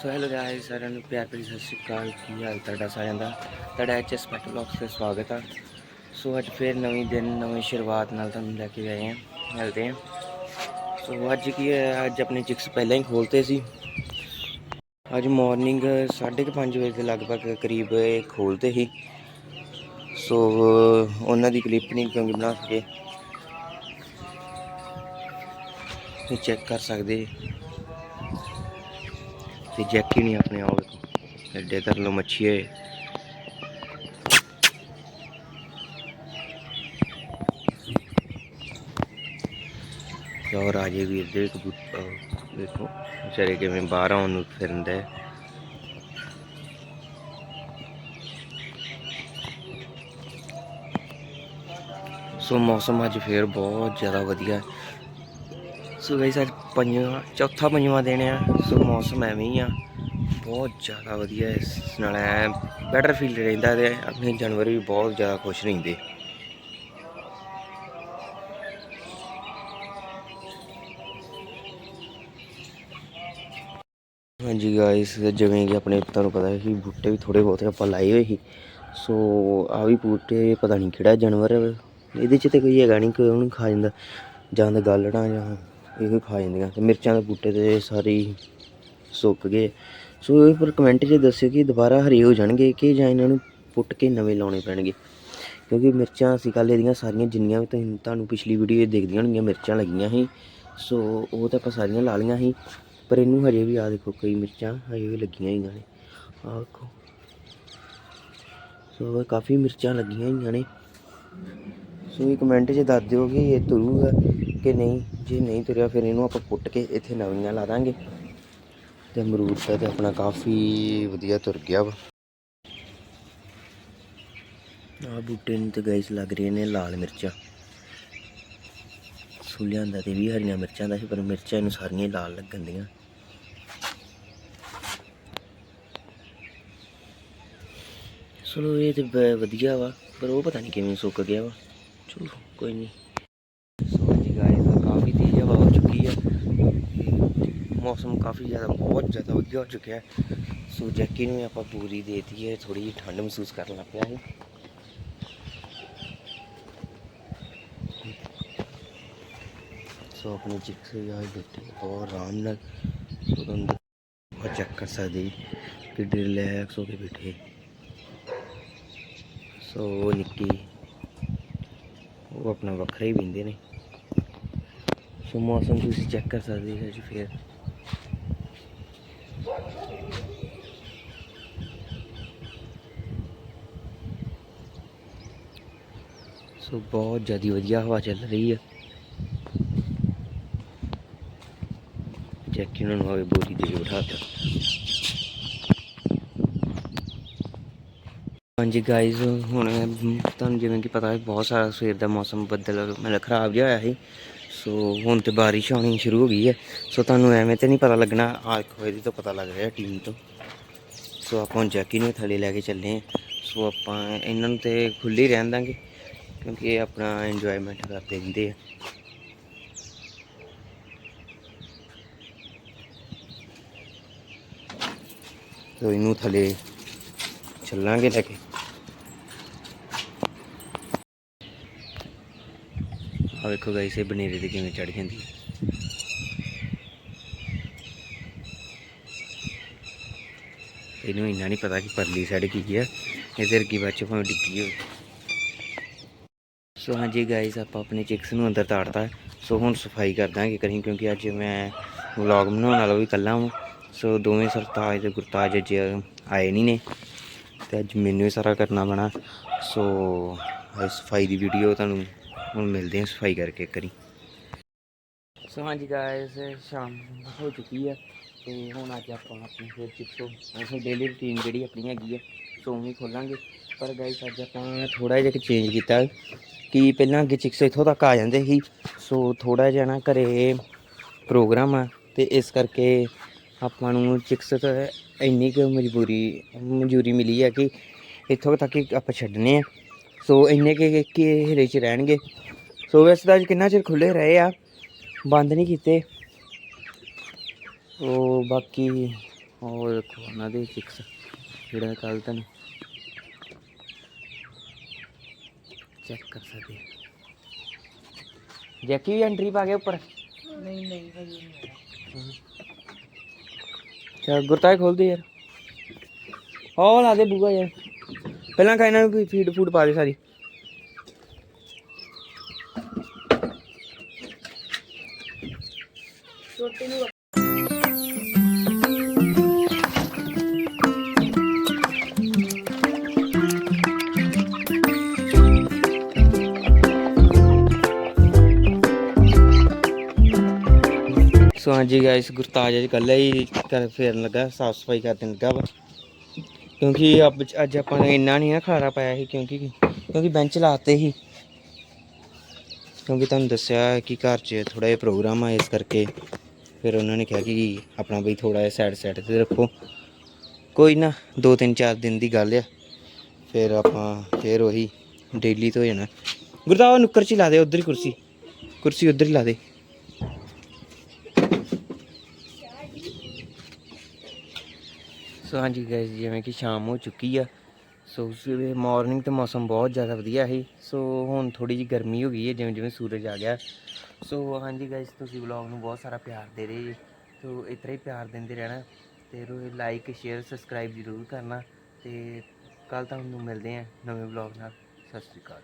So hello guys ਸਾਰਿਆਂ ਨੂੰ ਪਿਆਰ ਭਰੀ ਸਤਿ ਸ਼੍ਰੀ ਅਕਾਲ, ਕੀ ਹਾਲ ਤੁਹਾਡਾ ਸਾਰਿਆਂ ਦਾ? ਤੁਹਾਡਾ ਐਚਐਸ ਪੈਟ ਬਲੌਗਸ ਤੇ ਸਵਾਗਤ ਆ। ਸੋ ਅੱਜ ਫੇਰ ਨਵੀਂ ਦਿਨ, ਨਵੀਂ ਸ਼ੁਰੂਆਤ ਨਾਲ ਤੁਹਾਨੂੰ ਲੈ ਕੇ ਆਏ ਹਾਂ ਮਿਲਦੇ ਹਾਂ ਸੋ ਅੱਜ ਕੀ ਹੈ, ਅੱਜ ਆਪਣੇ ਚਿਕਸ ਪਹਿਲਾਂ ਹੀ ਖੋਲਤੇ ਸੀ। ਅੱਜ ਮਾਰਨਿੰਗ 5:30 ਵਜੇ ਦੇ ਲਗਭਗ ਕਰੀਬ ਇਹ ਖੋਲਤੇ ਸੀ। ਸੋ ਉਹਨਾਂ ਦੀ ਕਲਿੱਪ ਨਹੀਂ ਕਿਉਂਕਿ ਬਣਾ ਸਕੇ। ਚੈੱਕ ਕਰ ਸਕਦੇ। ਤੇ ਜੈਕੀ ਨਹੀਂ ਆਪਣੇ ਆਓ ਵੇਖੋ ਐਡੇ ਤਰ ਲੋ ਮੱਛੀ ਹੈ ਔਰ ਰਾਜੇ ਵੀਰ ਦੇ ਕਬੂਤਰ ਦੇਖੋ, ਵਿਚਾਰੇ ਕਿਵੇਂ ਬਾਹਰ ਆਉਣ ਨੂੰ ਫਿਰਦੇ ਸੋ ਮੌਸਮ ਅੱਜ ਫੇਰ ਬਹੁਤ ਜ਼ਿਆਦਾ ਵਧੀਆ। ਸੋ ਗਾਇਸ ਅੱਜ ਪੰਜਵਾਂ, ਚੌਥਾ ਪੰਜਵਾਂ ਦਿਨ ਆ, ਸੋ ਮੌਸਮ ਐਵੇਂ ਹੀ ਆ। ਬਹੁਤ ਜ਼ਿਆਦਾ ਵਧੀਆ ਇਸ ਨਾਲ ਐ ਬੈਟਰ ਫੀਲ ਰਹਿੰਦਾ ਤੇ ਆਪਣੇ ਜਾਨਵਰ ਵੀ ਬਹੁਤ ਜ਼ਿਆਦਾ ਖੁਸ਼ ਰਹਿੰਦੇ। ਹਾਂਜੀ ਗਾਇਸ ਜਿਵੇਂ ਕਿ ਆਪਣੇ ਤੁਹਾਨੂੰ ਪਤਾ ਹੈ ਕਿ ਬੂਟੇ ਵੀ ਥੋੜੇ ਬਹੁਤੇ ਆਪਾਂ ਲਾਏ ਹੋਏ ਸੀ। ਸੋ ਆ ਵੀ ਬੂਟੇ, ਪਤਾ ਨਹੀਂ ਕਿਹੜਾ ਜਾਨਵਰ ਇਹਦੇ ਚ ਤੇ ਕੋਈ ਹੈਗਾ ਨਹੀਂ ਕੋਈ ਉਹਨੂੰ ਖਾ ਜਾਂਦਾ, ਜਾਂ ਤਾਂ ਗਾਲੜਾਂ ਜਾਂ ਇਹ ਵੀ ਖਾ ਜਾਂਦੀਆਂ ਤੇ ਮਿਰਚਾਂ ਦੇ ਬੂਟੇ ਤੇ ਸਾਰੇ ਹੀ ਸੁੱਕ ਗਏ। ਸੋ ਇਹ ਪਰ ਕਮੈਂਟ 'ਚ ਦੱਸਿਓ ਕਿ ਦੁਬਾਰਾ ਹਰੇ ਹੋ ਜਾਣਗੇ ਕਿ ਜਾਂ ਇਹਨਾਂ ਨੂੰ ਪੁੱਟ ਕੇ ਨਵੇਂ ਲਾਉਣੇ ਪੈਣਗੇ। ਕਿਉਂਕਿ ਮਿਰਚਾਂ, ਅਸੀਂ ਕੱਲ੍ਹ ਇਹਦੀਆਂ ਸਾਰੀਆਂ ਜਿੰਨੀਆਂ ਵੀ ਤੁਸੀਂ ਤੁਹਾਨੂੰ ਪਿਛਲੀ ਵੀਡੀਓ ਦੇਖਦੀਆਂ ਹੋਣਗੀਆਂ, ਮਿਰਚਾਂ ਲੱਗੀਆਂ ਸੀ। ਸੋ ਉਹ ਤਾਂ ਆਪਾਂ ਸਾਰੀਆਂ ਲਾ ਲਈਆਂ ਸੀ। ਪਰ ਇਹਨੂੰ ਹਜੇ ਵੀ ਆ ਦੇਖੋ, ਕਈ ਮਿਰਚਾਂ ਹਜੇ ਵੀ ਲੱਗੀਆਂ ਹੋਈਆਂ ਨੇ। ਆਹ ਦੇਖੋ। ਸੋ ਕਾਫੀ ਮਿਰਚਾਂ ਲੱਗੀਆਂ ਹੋਈਆਂ ਨੇ। ਸੋ ਇਹ ਕਮੈਂਟ 'ਚ ਦੱਸ ਦਿਓ ਕਿ ਇਹ ਤੁਰੂਗਾ ਕਿ ਨਹੀਂ? ਜੇ ਨਹੀਂ ਤੁਰਿਆ ਫਿਰ ਇਹਨੂੰ ਆਪਾਂ ਪੁੱਟ ਕੇ ਇੱਥੇ ਨਵੀਆਂ ਲਾ ਦਾਂਗੇ। ਤੇ ਅਮਰੂਦ ਦਾ ਤੇ ਆਪਣਾ ਕਾਫੀ ਵਧੀਆ ਤੁਰ ਗਿਆ ਵਾ। ਆ ਬੂਟੇ ਨੂੰ ਤੇ ਗਾਇਸ ਲੱਗ ਰਹੇ ਨੇ ਲਾਲ ਮਿਰਚਾਂ। ਸੁਲਿਆਂ ਦਾ ਤੇ ਵੀ ਹਰੀਆਂ ਮਿਰਚਾਂ ਦਾ ਸੀ, ਪਰ ਮਿਰਚਾਂ ਇਹਨੂੰ ਸਾਰੀਆਂ ਹੀ ਲਾਲ ਲੱਗਣ ਦੀਆਂ ਚਲੋ ਇਹ ਤੇ ਵਧੀਆ ਵਾ, ਪਰ ਉਹ ਪਤਾ ਨਹੀਂ ਕਿਵੇਂ ਸੁੱਕ ਗਿਆ ਵਾ। ਚਲੋ ਕੋਈ ਨਹੀਂ ਸੋ ਜੀ ਗਾਇਸ ਕਾਫੀ ਤੇਜ਼ ਹਵਾ ਹੋ ਚੁੱਕੀ ਹੈ ਮੌਸਮ ਕਾਫੀ ਜ਼ਿਆਦਾ ਬਹੁਤ ਜ਼ਿਆਦਾ ਵਧੀਆ ਹੋ ਚੁੱਕਿਆ ਹੈ ਸੋ ਜੈਕੀ ਨੂੰ ਵੀ ਆਪਾਂ ਪੂਰੀ ਦੇਤੀ ਹੈ ਥੋੜੀ ਜਿਹੀ ਠੰਡ ਮਹਿਸੂਸ ਕਰਨ ਲੱਗ ਪਿਆ ਹੈ ਸੋ ਆਪਣੇ ਚਿਕਸ ਯਾਰ ਬੈਠੇ ਬਹੁਤ ਆਰਾਮ ਨਾਲ ਸੋ ਤੁਹਾਨੂੰ ਉਹ ਚੈੱਕ ਕਰ ਸਕਦੇ ਜੀ ਕਿ ਰਿਲੈਕਸ ਹੋ ਕੇ ਬੈਠੇ ਸੋ ਉਹ ਆਪਣਾ ਵੱਖਰਾ ਹੀ ਪੀਂਦੇ ਨੇ। ਸੋ ਮੌਸਮ ਤੁਸੀਂ ਚੈੱਕ ਕਰ ਸਕਦੇ ਹੋ ਜੀ ਫੇਰ। ਸੋ ਬਹੁਤ ਜ਼ਿਆਦਾ ਵਧੀਆ ਹਵਾ ਚੱਲ ਰਹੀ ਹੈ ਜੈਕੀ ਨੂੰ ਹੋਵੇ ਬੋਰੀ ਦੇ ਕੇ ਬਿਠਾਤਾ ਹਾਂਜੀ ਗਾਇਜ਼ ਹੁਣ ਤੁਹਾਨੂੰ ਜਿਵੇਂ ਕਿ ਪਤਾ ਹੈ ਬਹੁਤ ਸਾਰਾ ਸਵੇਰ ਦਾ ਮੌਸਮ ਬੱਦਲ ਮਤਲਬ ਖਰਾਬ ਜਿਹਾ ਹੋਇਆ ਸੀ। ਸੋ ਹੁਣ ਤੇ ਬਾਰਿਸ਼ ਆਉਣੀ ਸ਼ੁਰੂ ਹੋ ਗਈ ਹੈ। ਸੋ ਤੁਹਾਨੂੰ ਐਵੇਂ ਤੇ ਨਹੀਂ ਪਤਾ ਲੱਗਣਾ ਆ ਇੱਕ ਇਹਦੀ ਤੋਂ ਪਤਾ ਲੱਗ ਰਿਹਾ ਟੀਮ ਤੋਂ। ਸੋ ਆਪਾਂ ਹੁਣ ਜੈਕੀ ਨੂੰ ਥੱਲੇ ਲੈ ਕੇ ਚੱਲੇ ਹਾਂ। ਸੋ ਆਪਾਂ ਇਹਨਾਂ ਨੂੰ ਤੇ ਖੁੱਲੇ ਰਹਿਣ ਦਾਂਗੇ, ਕਿਉਂਕਿ ਇਹ ਆਪਣਾ ਇੰਜੋਇਮੈਂਟ ਕਰਦੇ ਰਹਿੰਦੇ ਆ। ਸੋ ਇਹਨੂੰ ਥੱਲੇ ਚੱਲਾਂਗੇ ਲੈ ਕੇ। ਆ ਵੇਖੋ ਗਾਇਸ ਇਹ ਬਨੇਰੇ ਤੇ ਕਿਵੇਂ ਚੜ ਜਾਂਦੀ ਹੈ। ਇਹਨੂੰ ਇੰਨਾ ਨਹੀਂ ਪਤਾ ਕਿ ਪਰਲੀ ਸਾਈਡ ਕੀ ਹੈ ਇਧਰ ਕੀ ਬੱਚੇ ਭਾਵੇਂ ਡਿੱਗੀ ਹੋਵੇ। ਸੋ ਹਾਂਜੀ ਗਾਇਸ ਆਪਾਂ ਆਪਣੇ ਚਿਕਸ ਨੂੰ ਅੰਦਰ ਤਾੜਤਾ। ਸੋ ਹੁਣ ਸਫ਼ਾਈ ਕਰ ਦਾਂਗੇ ਕਰੀ, ਕਿਉਂਕਿ ਅੱਜ ਮੈਂ ਵਲੌਗ ਬਣਾਉਣ ਵਾਲਾ ਵੀ ਇਕੱਲਾ ਹਾਂ ਸੋ ਦੋਵੇਂ ਸਰਤਾਜ ਤੇ ਗੁਰਤਾਜ ਅੱਜ ਆਏ ਨਹੀਂ ਨੇ, ਤੇ ਅੱਜ ਮੈਨੂੰ ਹੀ ਸਾਰਾ ਕਰਨਾ ਪੈਣਾ। ਸੋ ਅੱਜ ਸਫ਼ਾਈ ਦੀ ਵੀਡੀਓ ਤੁਹਾਨੂੰ ਹੁਣ ਮਿਲਦੇ ਹਾਂ ਸਫ਼ਾਈ ਕਰਕੇ ਕਰੀ ਸੋ ਹਾਂਜੀ ਗਾਇਸ ਸ਼ਾਮ ਹੋ ਚੁੱਕੀ ਹੈ ਤੇ ਹੁਣ ਅੱਜ ਆਪਾਂ ਆਪਣੀ ਫਿਰ ਚਿਕਸੋ ਅਸੀਂ ਡੇਲੀ ਰੁਟੀਨ ਜਿਹੜੀ ਆਪਣੀ ਹੈਗੀ ਹੈ ਸੋ ਵੀ ਖੋਲਾਂਗੇ। ਪਰ ਗਾਇਸ ਅੱਜ ਆਪਾਂ ਥੋੜਾ ਜਿਹਾ ਚੇਂਜ ਕੀਤਾ ਕਿ ਪਹਿਲਾਂ ਅੱਗੇ ਚਿਕਸ ਇੱਥੋਂ ਤੱਕ ਆ ਜਾਂਦੇ ਸੀ, ਸੋ ਥੋੜਾ ਜਿਹਾ ਨਾ ਘਰੇ ਪ੍ਰੋਗਰਾਮ ਆ ਤੇ ਇਸ ਕਰਕੇ ਆਪਾਂ ਨੂੰ ਚਿਕਸ ਤਾਂ ਇੰਨੀ ਕੁ ਮਜਬੂਰੀ, ਮਨਜ਼ੂਰੀ ਮਿਲੀ ਹੈ ਕਿ ਇੱਥੋਂ ਤੱਕ ਹੀ ਆਪਾਂ ਛੱਡਨੇ ਆ। ਸੋ ਇੰਨੇ ਕਿ ਕਿ ਹਿਰੇ ਚ ਰਹਿਣਗੇ। ਸੋ ਵੈਸੇ ਤਾਂ ਅੱਜ ਕਿੰਨਾ ਚਿਰ ਖੁੱਲੇ ਰਹੇ ਆ? ਬੰਦ ਨਹੀਂ ਕੀਤੇ। ਉਹ ਬਾਕੀ ਉਹ ਦੇਖੋ ਉਹਨਾਂ ਦੇ ਚਿਕਸ ਜਿਹੜਾ ਕੱਲ ਤੁਹਾਨੂੰ ਚੈੱਕ ਕਰ ਸਕਦੇ ਹਾਂ। ਜੈਕੀ ਵੀ ਐਂਟਰੀ ਪਾ ਗਿਆ ਉੱਪਰ? ਨਹੀਂ ਨਹੀਂ ਹਜੇ ਨਹੀਂ ਚਲ ਗੁਰਤਾਏ ਖੋਲ ਦੇ ਯਾਰ। ਉਹ ਲਾ ਦੇ ਬੂਗਾ ਯਾਰ। ਪਹਿਲਾਂ ਕਾ ਇਹਨਾਂ ਨੂੰ ਫੀਡ ਫੂਡ ਪਾ ਦੇ ਸਾਰੀ। ਛੋਟੇ ਨੂੰ ਸੋ ਹਾਂਜੀ ਗਾਇਸ ਗੁਰਤਾਜ ਅੱਜ ਕੱਲ੍ਹ ਹੀ ਕਰ ਫੇਰਨ ਲੱਗਾ, ਸਾਫ਼ ਸਫ਼ਾਈ ਕਰਨ ਲੱਗਾ ਵਾ। ਕਿਉਂਕਿ ਅੱਜ ਅੱਜ ਆਪਾਂ ਨੇ ਇੰਨਾ ਨਹੀਂ ਨਾ ਖਾਰਾ ਪਾਇਆ ਸੀ, ਕਿਉਂਕਿ ਕਿਉਂਕਿ ਬੈਂਚ ਲਾਤੇ ਸੀ। ਕਿਉਂਕਿ ਤੁਹਾਨੂੰ ਦੱਸਿਆ ਕਿ ਘਰ 'ਚ ਥੋੜਾ ਜਿਹਾ ਪ੍ਰੋਗਰਾਮ ਆ, ਇਸ ਕਰਕੇ ਫਿਰ ਉਹਨਾਂ ਨੇ ਕਿਹਾ ਕਿ ਆਪਣਾ ਬਈ ਥੋੜਾ ਜਿਹਾ ਸਾਈਡ ਸਾਈਡ ਤੇ ਰੱਖੋ। ਕੋਈ ਨਾ, ਦੋ ਤਿੰਨ ਚਾਰ ਦਿਨ ਦੀ ਗੱਲ ਆ। ਫਿਰ ਆਪਾਂ ਫਿਰ ਉਹੀ ਡੇਲੀ ਤੋਂ ਜਾਣਾ। ਗੁਰਦਾਵਾ ਨੁੱਕਰ 'ਚ ਹੀ ਲਾ ਦੇ, ਉਧਰ ਹੀ ਕੁਰਸੀ। ਕੁਰਸੀ ਉਧਰ ਹੀ ਲਾ ਦੇ। ਸੋ ਹਾਂਜੀ ਗਾਇਸ ਜਿਵੇਂ ਕਿ ਸ਼ਾਮ ਹੋ ਚੁੱਕੀ ਆ, ਸੋ ਸਵੇਰੇ ਮਾਰਨਿੰਗ ਤੇ ਮੌਸਮ ਬਹੁਤ ਜ਼ਿਆਦਾ ਵਧੀਆ ਸੀ। ਸੋ ਹੁਣ ਥੋੜੀ ਜਿਹੀ ਗਰਮੀ ਹੋ ਗਈ ਹੈ, ਜਿਵੇਂ ਜਿਵੇਂ ਸੂਰਜ ਆ ਗਿਆ। ਸੋ ਹਾਂਜੀ ਗਾਇਸ ਤੁਸੀਂ ਵਲੌਗ ਨੂੰ ਬਹੁਤ ਸਾਰਾ ਪਿਆਰ ਦੇ ਰਹੇ ਜੀ। ਸੋ ਇਸ ਹੀ ਪਿਆਰ ਦਿੰਦੇ ਰਹਿਣਾ ਤੇ ਰੋਜ਼ ਲਾਈਕ ਸ਼ੇਅਰ ਸਬਸਕ੍ਰਾਈਬ ਜ਼ਰੂਰ ਕਰਨਾ ਤੇ ਕੱਲ ਤੁਹਾਨੂੰ ਮਿਲਦੇ ਹਾਂ ਨਵੇਂ ਵਲੌਗ ਨਾਲ। ਸਤਿ ਸ਼੍ਰੀ ਅਕਾਲ।